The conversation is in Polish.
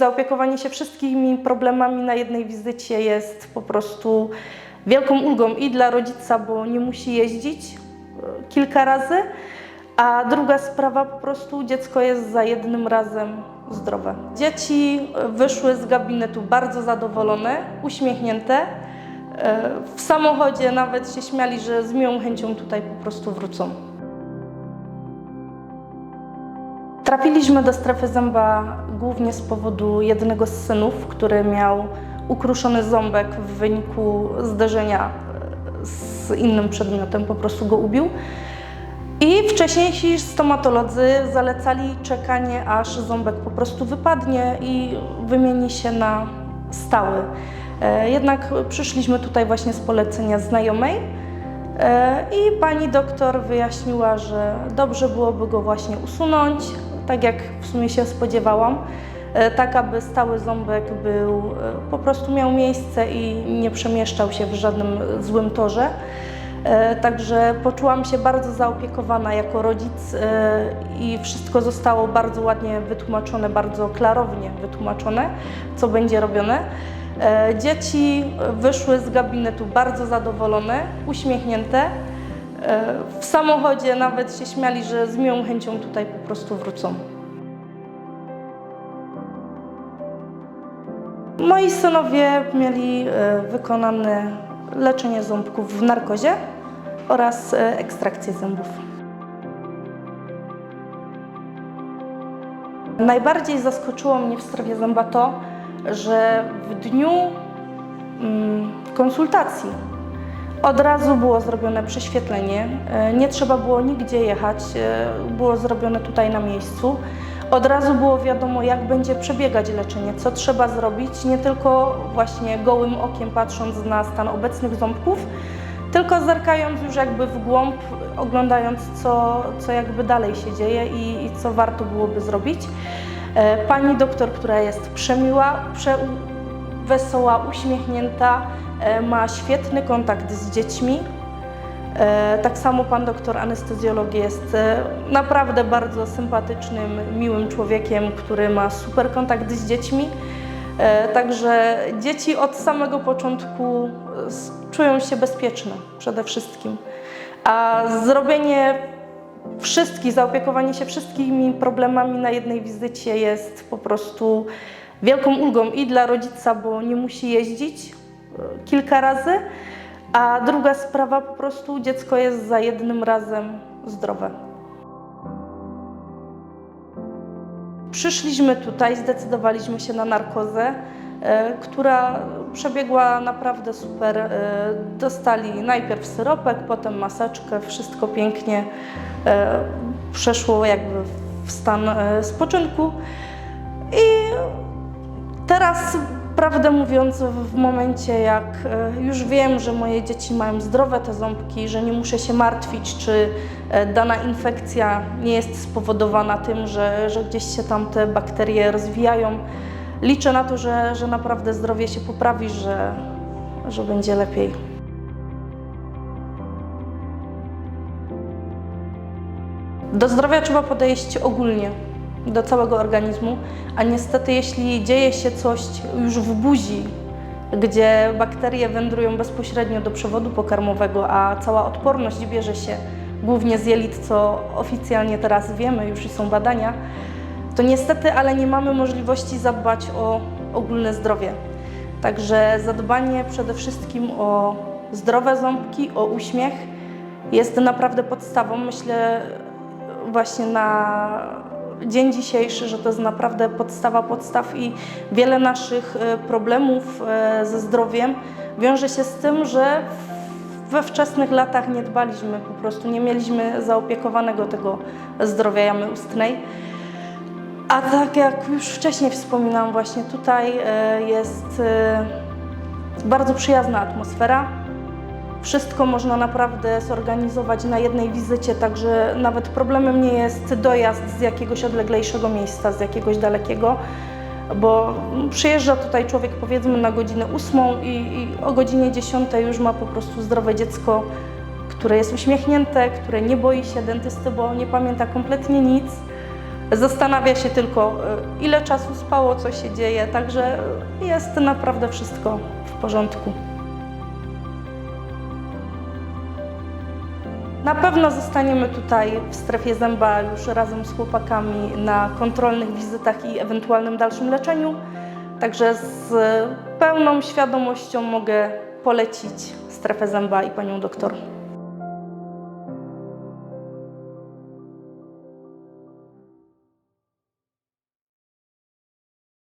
Zaopiekowanie się wszystkimi problemami na jednej wizycie jest po prostu wielką ulgą i dla rodzica, bo nie musi jeździć e, kilka razy, a druga sprawa po prostu dziecko jest za jednym razem zdrowe. Dzieci e, wyszły z gabinetu bardzo zadowolone, uśmiechnięte. E, W samochodzie nawet się śmiali, że z miłą chęcią tutaj po prostu wrócą. Trafiliśmy do strefy zęba głównie z powodu jednego z synów, który miał ukruszony ząbek w wyniku zderzenia e, z innym przedmiotem, po prostu go ubił. I wcześniejsi stomatolodzy zalecali czekanie, aż ząbek po prostu wypadnie i wymieni się na stały. E, Jednak przyszliśmy tutaj właśnie z polecenia znajomej e, i pani doktor wyjaśniła, że dobrze byłoby go właśnie usunąć, tak jak w sumie się spodziewałam, e, tak aby stały ząbek był, e, po prostu miał miejsce i nie przemieszczał się w żadnym złym torze. E, Także poczułam się bardzo zaopiekowana jako rodzic i wszystko zostało bardzo ładnie wytłumaczone, bardzo klarownie wytłumaczone, co będzie robione. Dzieci wyszły z gabinetu bardzo zadowolone, uśmiechnięte. W samochodzie nawet się śmiali, że z miłą chęcią tutaj po prostu wrócą. Moi synowie mieli e, wykonane leczenie ząbków w narkozie oraz e, ekstrakcję zębów. Najbardziej zaskoczyło mnie w strefie zęba to, że w dniu mm, konsultacji od razu było zrobione prześwietlenie. E, Nie trzeba było nigdzie jechać, e, było zrobione tutaj na miejscu. Od razu było wiadomo, jak będzie przebiegać leczenie, co trzeba zrobić, nie tylko właśnie gołym okiem patrząc na stan obecnych ząbków, tylko zerkając już jakby w głąb, oglądając co, co jakby dalej się dzieje i, i co warto byłoby zrobić. E, Pani doktor, która jest przemiła, prze, wesoła, uśmiechnięta, ma świetny kontakt z dziećmi. E, Tak samo pan doktor anestezjolog jest e, naprawdę bardzo sympatycznym, miłym człowiekiem, który ma super kontakt z dziećmi. E, Także dzieci od samego początku e, czują się bezpieczne przede wszystkim. A zrobienie wszystkich, zaopiekowanie się wszystkimi problemami na jednej wizycie jest po prostu wielką ulgą i dla rodzica, bo nie musi jeździć e, kilka razy, a druga sprawa po prostu dziecko jest za jednym razem zdrowe. Przyszliśmy tutaj, zdecydowaliśmy się na narkozę, e, która przebiegła naprawdę super. E, Dostali najpierw syropek, potem maseczkę, wszystko pięknie e, przeszło jakby w stan spoczynku. I teraz, prawdę mówiąc, w momencie jak e, już wiem, że moje dzieci mają zdrowe te ząbki, że nie muszę się martwić, czy e, dana infekcja nie jest spowodowana tym, że, że gdzieś się tam te bakterie rozwijają, liczę na to, że, że naprawdę zdrowie się poprawi, że, że będzie lepiej. Do zdrowia trzeba podejść ogólnie, do całego organizmu, a niestety jeśli dzieje się coś już w buzi, gdzie bakterie wędrują bezpośrednio do przewodu pokarmowego, a cała odporność bierze się głównie z jelit, co oficjalnie teraz wiemy, już i są badania, to niestety, ale nie mamy możliwości zadbać o ogólne zdrowie. Także zadbanie przede wszystkim o zdrowe ząbki, o uśmiech jest naprawdę podstawą. Myślę właśnie na dzień dzisiejszy, że to jest naprawdę podstawa podstaw i wiele naszych e, problemów e, ze zdrowiem wiąże się z tym, że we wczesnych latach nie dbaliśmy, po prostu nie mieliśmy zaopiekowanego tego zdrowia jamy ustnej. A tak jak już wcześniej wspominałam, właśnie tutaj e, jest bardzo przyjazna atmosfera. Wszystko można naprawdę zorganizować na jednej wizycie, także nawet problemem nie jest dojazd z jakiegoś odleglejszego miejsca, z jakiegoś dalekiego, bo przyjeżdża tutaj człowiek powiedzmy na godzinę ósmą i, i o godzinie 10 już ma po prostu zdrowe dziecko, które jest uśmiechnięte, które nie boi się dentysty, bo nie pamięta kompletnie nic. Zastanawia się tylko, y, ile czasu spało, co się dzieje, także jest naprawdę wszystko w porządku. Na pewno zostaniemy tutaj w strefie zęba już razem z chłopakami na kontrolnych wizytach i ewentualnym dalszym leczeniu. Także z pełną świadomością mogę polecić strefę zęba i panią doktor.